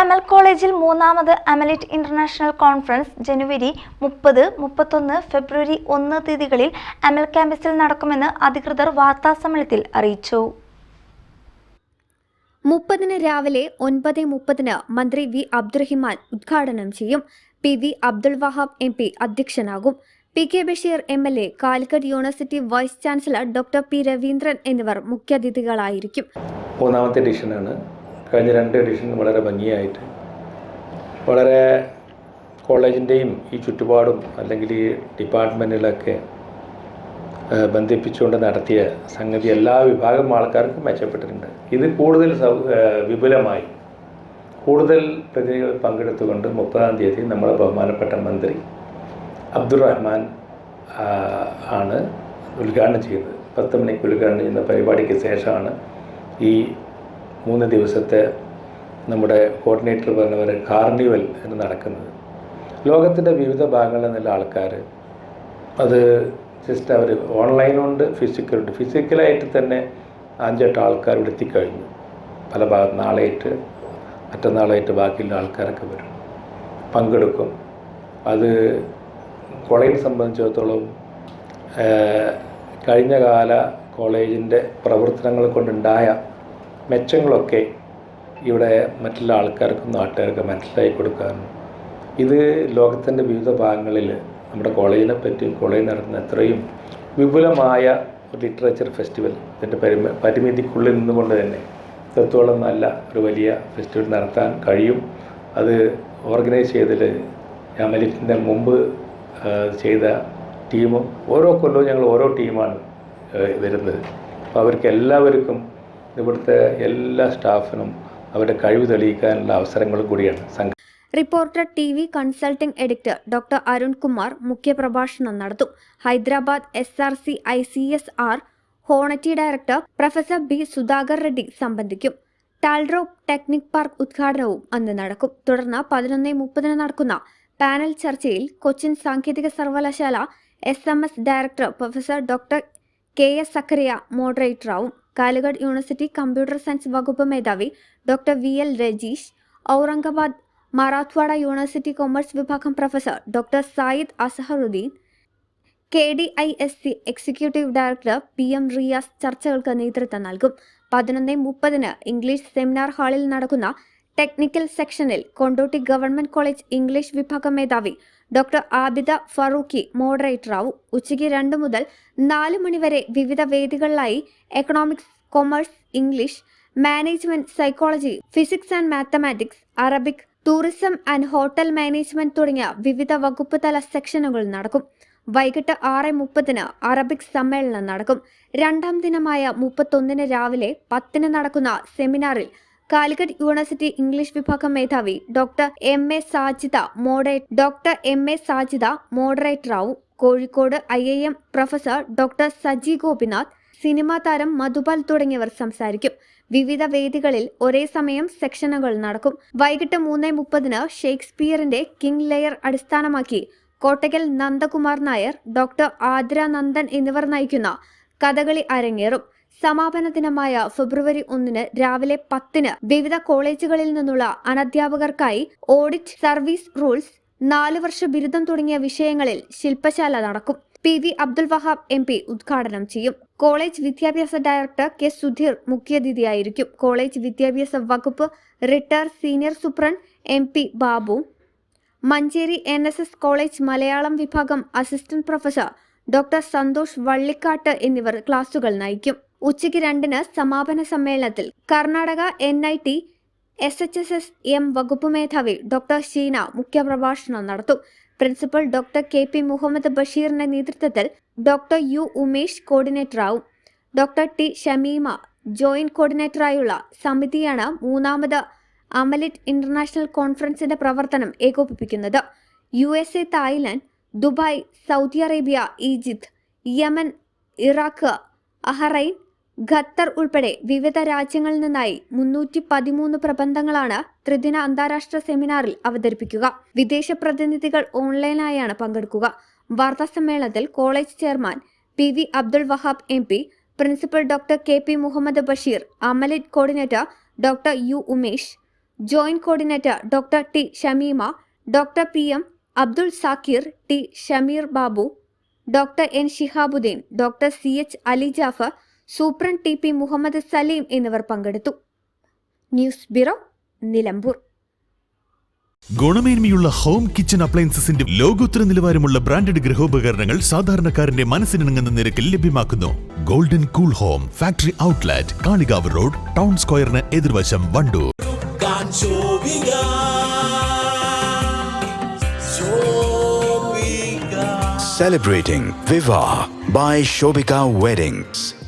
Amal കോളേജിൽ മൂന്നാമത് Amalit international conference ജനുവരി മുപ്പത് മുപ്പത്തൊന്ന് ഫെബ്രുവരി ഒന്ന് തീയതികളിൽ അമൽ ക്യാമ്പസിൽ നടക്കുമെന്ന് അധികൃതർ വാർത്താസമ്മേളനത്തിൽ അറിയിച്ചു. മുപ്പതിന് രാവിലെ ഒൻപത് മുപ്പതിന് മന്ത്രി വി. അബ്ദുറഹിമാൻ ഉദ്ഘാടനം ചെയ്യും. P. V. Abdul Wahab M P അധ്യക്ഷനാകും. P. K. Basheer M L A Calicut university vice chancellor doctor P. Raveendran എന്നിവർ മുഖ്യാതിഥികളായിരിക്കും. മൂന്നാമത്തെ എഡിഷനാണ് കഴിഞ്ഞ രണ്ട് എഡിഷൻ വളരെ ഭംഗിയായിട്ട്. വളരെ കോളേജിന്റെയും ഈ ചുറ്റുപാടും അല്ലെങ്കിൽ ഈ ഡിപ്പാർട്ട്മെന്റുകളൊക്കെ ബന്ധിപ്പിച്ചുകൊണ്ട് നടത്തിയ സംഗതി എല്ലാ വിഭാഗം ആൾക്കാർക്കും മെച്ചപ്പെട്ടിട്ടുണ്ട്. ഇത് കൂടുതൽ സൗ വിപുലമായി കൂടുതൽ പ്രതിനിധികൾ പങ്കെടുത്തുകൊണ്ട് മുപ്പതാം തീയതി നമ്മളെ ബഹുമാനപ്പെട്ട മന്ത്രി അബ്ദുറഹ്മാൻ ആണ് ഉദ്ഘാടനം ചെയ്തത് പത്ത് മണിക്ക് ഉദ്ഘാടനം ചെയ്യുന്ന പരിപാടിക്ക് ശേഷമാണ് ഈ മൂന്ന് ദിവസത്തെ നമ്മുടെ കോർഡിനേറ്റർ പറഞ്ഞവർ കാർണിവൽ എന്ന് നടക്കുന്നത്. ലോകത്തിന്റെ വിവിധ ഭാഗങ്ങളിൽ നിന്നുള്ള ആൾക്കാർ അത് ജസ്റ്റ് അവർ ഓൺലൈനുണ്ട് ഫിസിക്കലുണ്ട് ഫിസിക്കലായിട്ട് തന്നെ അഞ്ചെട്ട് ആൾക്കാർ ഇവിടെ എത്തിക്കഴിഞ്ഞു പല ഭാഗത്ത് നാളെയായിട്ട് മറ്റന്നാളായിട്ട് ബാക്കിയുള്ള ആൾക്കാരൊക്കെ വരും. പങ്കെടുക്കും. അത് കോളേജിനെ സംബന്ധിച്ചിടത്തോളം ഏഹ്, കഴിഞ്ഞ കാല കോളേജിന്റെ പ്രവർത്തനങ്ങൾ കൊണ്ടുണ്ടായ മെച്ചങ്ങളൊക്കെ ഇവിടെ മറ്റുള്ള ആൾക്കാർക്കും നാട്ടുകാർക്കും മനസ്സിലാക്കി കൊടുക്കാനും ഇത് ലോകത്തിന്റെ വിവിധ ഭാഗങ്ങളിൽ നമ്മുടെ കോളേജിനെ പറ്റിയും കോളേജിൽ നടത്തുന്ന എത്രയും വിപുലമായ ലിറ്ററേച്ചർ ഫെസ്റ്റിവൽ ഇതിന്റെ പരിമ പരിമിതിക്കുള്ളിൽ നിന്നുകൊണ്ട് തന്നെ ഇത്രത്തോളം നല്ല ഒരു വലിയ ഫെസ്റ്റിവൽ നടത്താൻ കഴിയും. അത് ഓർഗനൈസ് ചെയ്തതിൽ ഞാൻ മലിറ്റിന്റെ മുമ്പ് ചെയ്ത ടീമും ഓരോ കൊല്ലവും ഞങ്ങൾ ഓരോ ടീമാണ് വരുന്നത്. അപ്പോൾ അവർക്ക് എല്ലാവർക്കും ഇവിടുത്തെ എല്ലാ സ്റ്റാഫിനും അവരുടെ കഴിവ് തെളിയിക്കാനുള്ള അവസരങ്ങൾ കൂടിയാണ് സംഘം reporter T V consulting editor doctor Arunkumar മുഖ്യപ്രഭാഷണം നടത്തും. Hyderabad S R C I C S R honorary director professor B Sudhakar Reddy സംബന്ധിക്കും. ടാൽഡ്രോപ്പ് ടെക്നിക് പാർക്ക് ഉദ്ഘാടനവും അന്ന് നടക്കും. തുടർന്ന് പതിനൊന്ന് മുപ്പതിന് നടക്കുന്ന പാനൽ ചർച്ചയിൽ കൊച്ചിൻ സാങ്കേതിക സർവകലാശാല S M S director professor doctor K S Zachariah മോഡറേറ്ററാവും Calicut university computer science വകുപ്പ് മേധാവി doctor V L Rajeesh Aurangabad Marathwada university commerce വിഭാഗം professor doctor Sayed Azharuddin K D I S C executive director P M Riyas ചർച്ചകൾക്ക് നേതൃത്വം നൽകും. പതിനൊന്ന് മുപ്പതിന് English seminar ഹാളിൽ നടക്കുന്ന ടെക്നിക്കൽ സെക്ഷനിൽ കൊണ്ടോട്ടി ഗവൺമെന്റ് കോളേജ് ഇംഗ്ലീഷ് വിഭാഗ മേധാവി ഡോക്ടർ ആബിദ ഫറൂഖി മോഡറേറ്ററാവും ഉച്ചയ്ക്ക് രണ്ട് മുതൽ നാല് മണിവരെ വിവിധ വേദികളിലായി economics commerce English management psychology physics and mathematics Arabic tourism and hotel management തുടങ്ങിയ വിവിധ വകുപ്പ് തല സെക്ഷനുകൾ നടക്കും. വൈകിട്ട് ആറ് മുപ്പതിന് അറബിക് സമ്മേളനം നടക്കും. രണ്ടാം ദിനമായ മുപ്പത്തൊന്നിന് രാവിലെ പത്തിന് നടക്കുന്ന സെമിനാറിൽ കാലിക്കറ്റ് യൂണിവേഴ്സിറ്റി ഇംഗ്ലീഷ് വിഭാഗം മേധാവി doctor M A Sajitha moderate doctor M A Sajitha മോഡറേറ്ററാവും. Kozhikode I I M professor doctor Saji Gopinath cinema താരം മധുപാൽ തുടങ്ങിയവർ സംസാരിക്കും. വിവിധ വേദികളിൽ ഒരേ സമയം സെക്ഷനുകൾ നടക്കും. വൈകിട്ട് മൂന്ന് മുപ്പതിന് ഷേക്സ്പിയറിന്റെ കിങ് ലെയർ അടിസ്ഥാനമാക്കി കോട്ടയ്ക്കൽ നന്ദകുമാർ നായർ ഡോക്ടർ ആദ്ര നന്ദൻ എന്നിവർ നയിക്കുന്ന കഥകളി അരങ്ങേറും. സമാപന ദിനമായ ഫെബ്രുവരി ഒന്നിന് രാവിലെ പത്തിന് വിവിധ കോളേജുകളിൽ നിന്നുള്ള അനധ്യാപകർക്കായി ഓഡിറ്റ് സർവീസ് റൂൾസ് നാല് വർഷ ബിരുദം തുടങ്ങിയ വിഷയങ്ങളിൽ ശില്പശാല നടക്കും. P V Abdul Wahab M P ഉദ്ഘാടനം ചെയ്യും. കോളേജ് വിദ്യാഭ്യാസ ഡയറക്ടർ കെ സുധീർ മുഖ്യാതിഥിയായിരിക്കും. കോളേജ് വിദ്യാഭ്യാസ വകുപ്പ് retired senior superintendent M P Babu. Manjeri N S S college Malayalam വിഭാഗം assistant professor doctor Santhosh Vallikkattu എന്നിവർ ക്ലാസുകൾ നയിക്കും. ഉച്ചയ്ക്ക് രണ്ടിന് സമാപന സമ്മേളനത്തിൽ Karnataka N I T S H S S M വകുപ്പ് മേധാവി ഡോക്ടർ ഷീന മുഖ്യപ്രഭാഷണം നടത്തും. Principal doctor K P Muhammad ബഷീറിന്റെ നേതൃത്വത്തിൽ ഡോക്ടർ യു ഉമേഷ് കോർഡിനേറ്ററാവും. ഡോക്ടർ ടി ഷമീമ ജോയിന്റ് കോർഡിനേറ്ററായുള്ള സമിതിയാണ് മൂന്നാമത് അമലിറ്റ് ഇന്റർനാഷണൽ കോൺഫറൻസിന്റെ പ്രവർത്തനം ഏകോപിപ്പിക്കുന്നത്. U S A Dubai Saudi Arabia Egypt Yemen Iraq Bahrain Qatar ഉൾപ്പെടെ വിവിധ രാജ്യങ്ങളിൽ നിന്നായി മുന്നൂറ്റി പതിമൂന്ന് പ്രബന്ധങ്ങളാണ് ത്രിദിന അന്താരാഷ്ട്ര സെമിനാറിൽ അവതരിപ്പിക്കുക. വിദേശ പ്രതിനിധികൾ ഓൺലൈനായാണ് പങ്കെടുക്കുക. വാർത്താ സമ്മേളനത്തിൽ college chairman P V Abdul Wahab M P principal doctor K P Muhammad Basheer Amalit coordinator doctor U Umesh joint coordinator doctor T Shameema doctor P M Abdul Zakir T Shameer Babu doctor N Shihabuddin doctor C H Ali Jafar superintendent T P Muhammad Saleem എന്നിവർ പങ്കെടുത്തു. News bureau Nilambur. ഗുണമേന്മയുള്ള home kitchen അപ്ലയൻസസിന്റെ ലോകോത്തര നിലവാരമുള്ള branded ഗൃഹോപകരണങ്ങൾ സാധാരണക്കാരന്റെ മനസ്സിനിണങ്ങുന്ന നിരക്കിൽ ലഭ്യമാക്കുന്നു. Golden cool home factory outlet Kalikavu road town സ്ക്വയറിന് എതിർവശം Wandoor. Celebrating Viva by Shobika Weddings.